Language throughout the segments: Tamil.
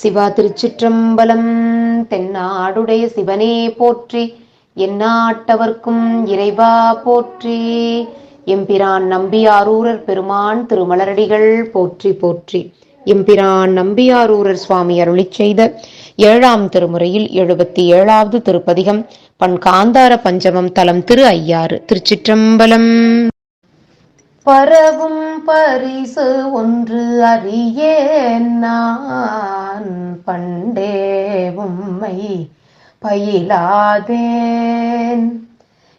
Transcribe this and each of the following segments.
சிவா திருச்சிற்றம்பலம். தென்னாடுடைய சிவனே போற்றி எந்நாட்டவர்க்கும் இறைவா போற்றி. எம்பிரான் நம்பியாரூரர் பெருமான் திருமலரடிகள் போற்றி போற்றி. எம்பிரான் நம்பியாரூரர் சுவாமி அருளிச் செய்த ஏழாம் திருமுறையில் எழுபத்தி ஏழாவது திருப்பதிகம் பன்காந்தார பஞ்சமம் தலம் திரு ஐயாறு திருச்சிற்றம்பலம். பரவும் பரிசு ஒன்று அறியேன் நான் பண்டே உம்மை பயிலாதேன்.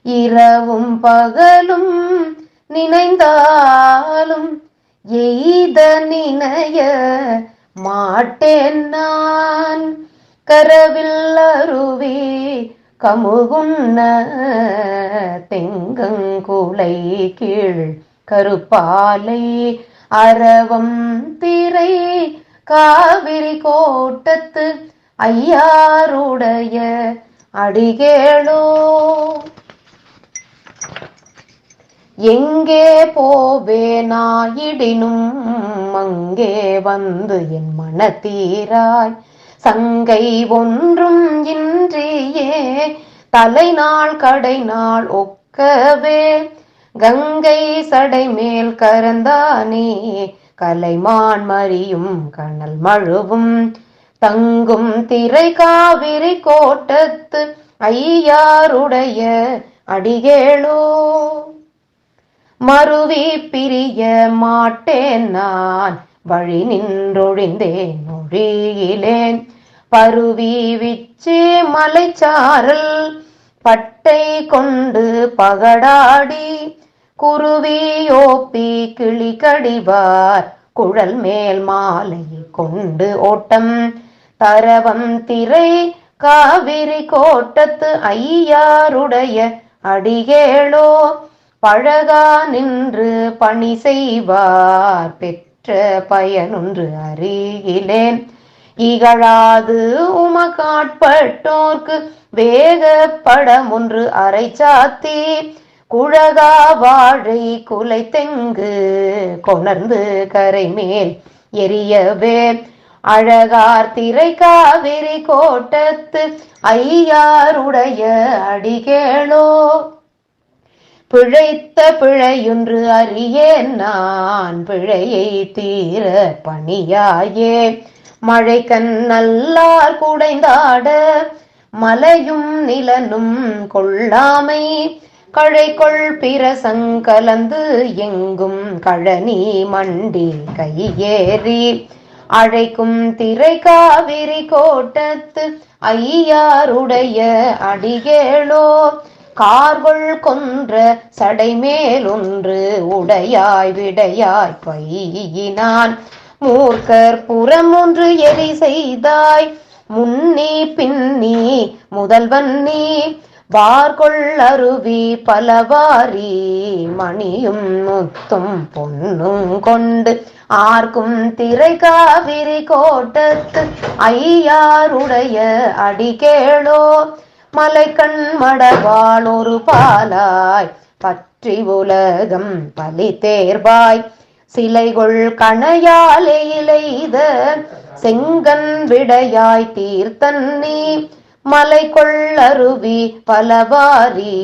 இரவும் பகலும் நினைந்தாலும் எய்த நினைய மாட்டேன் நான். கரவில் அருவி கமுகுன்ன தெங்கங்குலை கீழ் கருப்பாலை அரவம் திரை காவிரி கோட்டத்து ஐயாருடைய அடிகேளோ. எங்கே போவேனாயிடினும் அங்கே வந்து என் மனத்தீராய். சங்கை ஒன்றும் இன்றியே தலைநாள் கடை நாள் ஒக்கவே கங்கை சடை மேல் கரந்தானே கலைமான் மறியும் கனல் மழுவும் தங்கும் திரை காவிரி கோட்டத்து ஐயாருடைய அடிகேளோ. மறுவி பிரிய மாட்டேன் நான் வழி நின்றொழிந்தேன் மொழியிலேன். பருவி விச்சே மலைச்சாரல் பட்டை கொண்டு பகடாடி குருவியோப்பி கிளிகடிவார் கிளி கடிவார் குழல் மேல் மாலை கொண்டு ஓட்டம். தரவம் திரை காவிரி கோட்டத்து ஐயாருடைய அடிகேளோ பழகா நின்று பணி செய்வார் பெற்ற பயனொன்று அறிகிலேன். இகழாது உமக்காட்பட்டோர்க்கு வேகப்படம் ஒன்று அரை சாத்தி குழகா வாழை குலை தெங்கு கொணர்ந்து கரை மேல் எரியவே அழகார் திரை காவிரி கோட்டத்து ஐயாருடைய அடிகேளோ. பிழைத்த பிழையொன்று அறியேன் நான் பிழையை தீர பணியாயே. மழை கண் நல்லார் குடைந்தாட மலையும் நிலனும் கொள்ளாமை. கழைக்கொள் பிரசங்கலந்து எங்கும் கழனி மண்டி கையேறி. அழைக்கும் திரை காவிரி கோட்டத்து ஐயாருடைய அடிகேளோ. கார்கொள் கொன்ற சடைமேலொன்று உடையாய் விடையாய் பையினான் மூர்க்கர் புறம் ஒன்று எரி செய்தாய். முன்னி பின்னி முதல்வன் நீ. வார்கொள்ளருவி பலவாரி மணியும் முத்தும் பொன்னும் கொண்டு ஆர்க்கும் திரை காவிரி கோட்டத்து ஐயாருடைய அடிகேளோ மலைக்கண் மடவாள் ஒரு பாலாய் பற்றி உலகம் பலி தேர்வாய் சிலைகொள் கணையாலே இலைத செங்கன் விடையாய் தீர்த்தன் நீ மலை கொள்ளருவி பலவாரி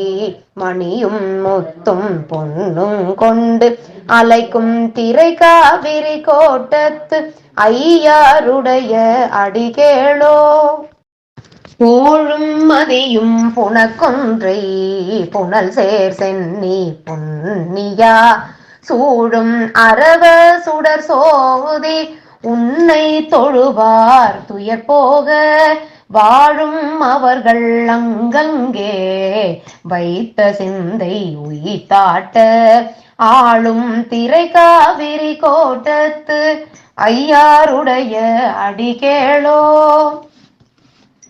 மணியும் முத்தும் பொன்னும் கொண்டு அலைக்கும் திரை காவிரி கோட்டத்து ஐயாருடைய அடிகேளோ. போழும் மதியும் புனக்கொன்றை புனல் சேர் சென்னி பொன்னியா. சூழும் அரவ சுடர் சோதி உன்னை தொழுவார் துயர் போக வாழும் அவர்கள் அங்கங்கே வைத்த சிந்தை உயிர்த்தாட்ட ஆளும் திரை காவிரி கோட்டத்து ஐயாருடைய அடிகேளோ.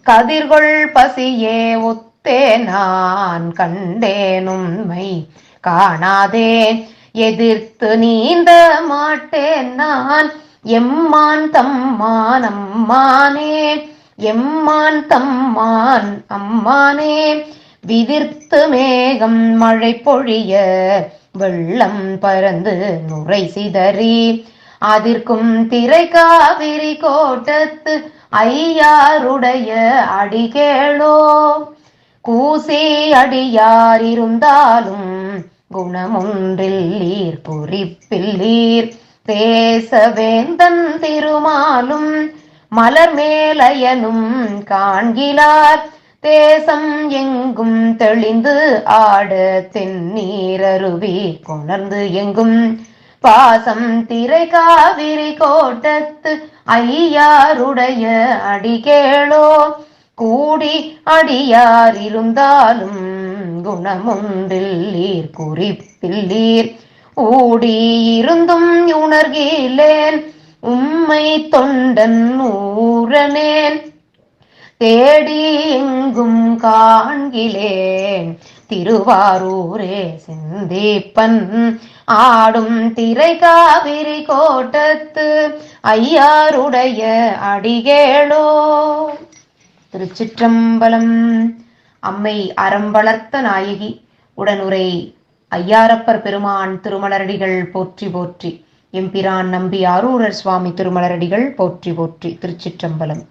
கதிர்கொள் பசியே ஒத்தே நான் கண்டேன் காணாதேன் எதிர்த்து நீந்த மாட்டேன் நான் எம்மான் தம்மான் அம்மானே. எம்மான் தம்மான் அம்மானே விதிர்த்து மேகம் மழை பொழிய வெள்ளம் பறந்து நுரை சிதறி. அதிர்க்கும் திரை காவிரி கோட்டத்து ஐயாருடைய அடிகேளோ கூசி அடியார் இருந்தாலும் குணமொன்றில்லீர் பொறிப்பில்லீர் தேசவேந்தன் திருமாலும் மலர் மேலயனும் காண்கிலார். தேசம் எங்கும் தெளிந்து ஆட தென்னீரருவி கொணர்ந்து எங்கும். பாசம் திரை காவிரி கோட்டத்து ஐயாருடைய அடிகேளோ. கூடி அடியார் இருந்தாலும் குணமொன்றில்லீர் குறிப்பில்லீர். ஊடி இருந்தும் உணர்கிலேன். உம்மை தொண்டன் ஊரனேன் தேடி எங்கும் காண்கிலேன். திருவாரூரே சிந்தீப்பன் ஆடும் திரை காவிரி கோட்டத்து ஐயாருடைய அடிகேளோ. திருச்சிற்றம்பலம் அம்மை அறம் வளர்த்த நாயகி உடனுரை ஐயாரப்பர் பெருமான் திருமலரடிகள் போற்றி போற்றி. எம்பிரான் நம்பி ஆரூரர் சுவாமி திருமலரடிகள் போற்றி போற்றி திருச்சிற்றம்பலம்.